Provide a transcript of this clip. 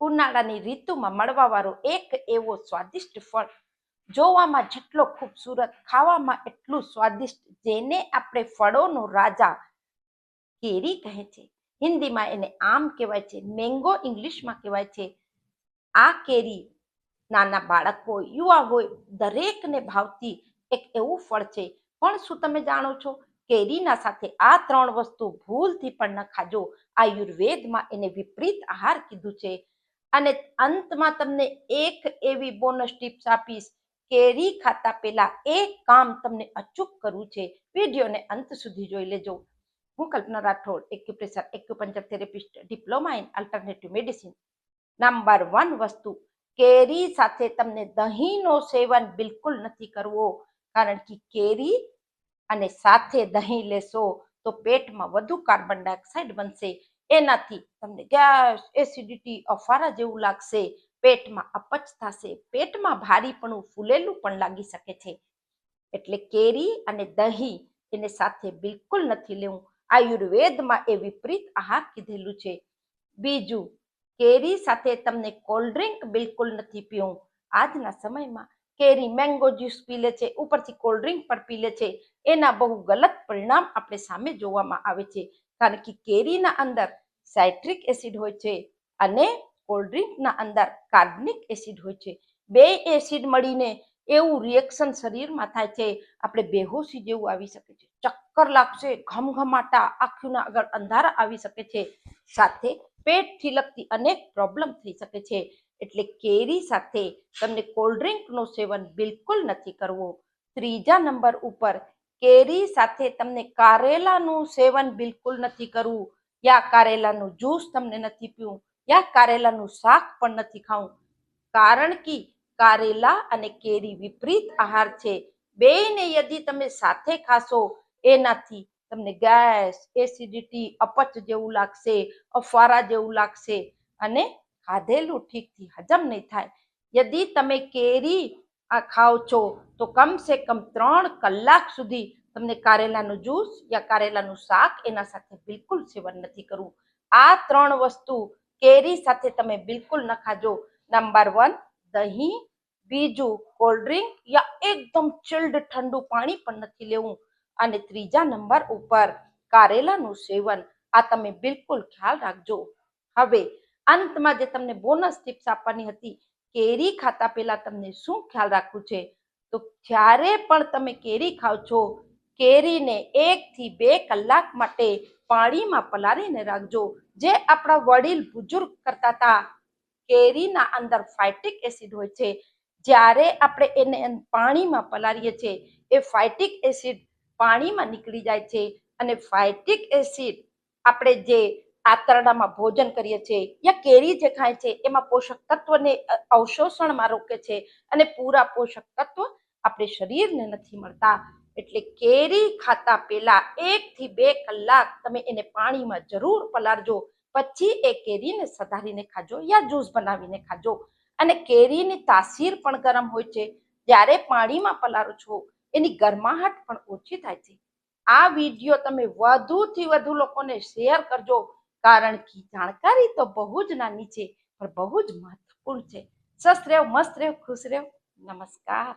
ઉનાળાની ઋતુમાં મળવાવાળો એક એવો સ્વાદિષ્ટ ફળ. જોવામાં જેટલો ખૂબસૂરત, ખાવામાં એટલું સ્વાદિષ્ટ જેને આપણે ફળોનો રાજા કેરી કહે છે. હિન્દીમાં એને આમ કહેવાય છે, મેંગો, ઇંગ્લિશમાં કહેવાય છે, આ કેરી નાના બાળક હોય યુવા હોય દરેકને ભાવતી એક એવું ફળ છે. પણ શું તમે જાણો છો? કેરીના સાથે આ ત્રણ વસ્તુ ભૂલથી પણ ન ખાજો. આયુર્વેદમાં એને વિપરીત આહાર કીધું છે. અને અંતમાં તમને એક એવી બોનસ ટિપ્સ આપીશ કેરી ખાતા પહેલા એક કામ તમને અચૂક કરવું છે. વિડીયોને અંત સુધી જોઈ લેજો. હું Kalpana Rathod acupressure acupuncture therapist diploma in alternative medicine number one વસ્તુ, કેરી સાથે તમને દહીંનો સેવન બિલકુલ નથી કરવો. કારણ કે કેરી અને સાથે દહીં લેશો તો પેટમાં વધુ કાર્બન ડાયોક્સાઇડ બનશે. એનાથી તમને ગેસ, એસિડિટી, અફારા જેવું લાગશે, પેટમાં અપચ થશે, પેટમાં ભારીપણું ફૂલેલું પણ લાગી શકે છે. એટલે કેરી અને દહીં એને સાથે બિલકુલ નથી લેવું. આયુર્વેદમાં એ વિપરીત આહાર કીધેલું છે. બીજું, કેરી સાથે તમને કોલ્ડ ડ્રિંક બિલકુલ નથી પીવું. આજના સમયમાં કેરી મેંગો જ્યુસ પી લે છે, ઉપરથી કોલ્ડ ડ્રિંક પણ પી લે છે. એના બહુ ગલત પરિણામ આપણે સામે જોવામાં આવે છે. કારણ કે કેરીના અંદર સાઇટ્રિક એસિડ હોય છે અને કોલ્ડ ડ્રિંકના અંદર કાર્બનિક એસિડ હોય છે. બે એસિડ મળીને એવું રિએક્શન શરીરમાં થાય છે, આપણે બેહોશી જેવું આવી શકે છે. ચક્કર લાગશે, ઘમઘમાટા, આંખોના આગળ અંધારા આવી શકે છે. સાથે પેટથી લગતી અનેક પ્રોબ્લેમ થઈ શકે છે. એટલે કેરી સાથે તમને કોલ્ડ ડ્રિંકનું સેવન બિલકુલ નથી કરવું. ત્રીજા નંબર ઉપર કેરી સાથે તમને કારેલાનું સેવન બિલકુલ નથી કરવું, યા કારેલાનું જ્યુસ તમને નથી પીવું, યા કારેલાનું શાક પણ નથી ખાવું. કારણ કે કારેલા અને કેરી વિપરીત આહાર છે. બેને યદી તમે સાથે ખાશો, એનાથી તમને ગેસ, એસિડિટી, અપચ જેવું લાગશે અફારા જેવું લાગશે અને ખાધેલું ઠીકથી હજમ નહીં થાય. યદી તમે કેરી આ ખાઓ છો, તો કમસે કમ ત્રણ કલાક સુધી તમને કારેલાનું જ્યુસ યા કારેલાનું શાક એના સાથે બિલકુલ સેવન નથી કરવું. આ ત્રણ વસ્તુ કેરી સાથે તમે બિલકુલ ન ખાજો. નંબર વન, દહીં. બીજું, કોલ્ડ ડ્રિંક યા એકદમ ચિલ્ડ ઠંડુ પાણી પણ નથી લેવું. અને ત્રીજા નંબર ઉપર, કારેલાનું સેવન. આ તમે બિલકુલ ખ્યાલ રાખજો. હવે, અંતમાં જે તમને બોનસ ટિપ્સ આપવાની હતી કેરી ખાતા પહેલા તમને શું ખ્યાલ રાખવું છે? તો જ્યારે પણ તમે કેરી ખાવ છો, કેરીને એક થી બે કલાક માટે પાણીમાં પલાળીને રાખજો. જે આપણા વડીલ બુજુર્ગ કરતા હતા, કેરીના અંદર ફાઇટિક એસિડ હોય છે. જ્યારે આપણે એને પાણીમાં પલાળીએ છીએ એ ફાઇટિક એસિડ પાણીમાં નીકળી જાય છે. અને ફાઇટિક એસિડ આપણે જે આંતરડામાં ભોજન કરીએ છીએ યા કેરી જે ખાય છે, એમાં પોષક તત્વને અવશોષણમાં રોકે છે અને પૂરા પોષક તત્વ આપણે શરીરને નથી મળતા. એટલે કેરી ખાતા પહેલા એક થી બે કલાક તમે એને પાણીમાં જરૂર પલાળજો. પછી એ કેરીને સધારીને ખાજો યા જ્યુસ બનાવીને ખાજો. અને કેરીની તાસીર પણ ગરમ હોય છે. જ્યારે પાણીમાં પલાળો છો, એની ગરમાહટ પણ ઓછી થાય છે. આ વીડિયો તમે વધુથી વધુ લોકોને શેર કરજો. કારણ કે જાણકારી તો બહુ જ નાની છે, પણ બહુ જ મહત્વપૂર્ણ છે. સ્વસ્થ રહેવ મસ્ત રહેવ ખુશ રહેવ નમસ્કાર.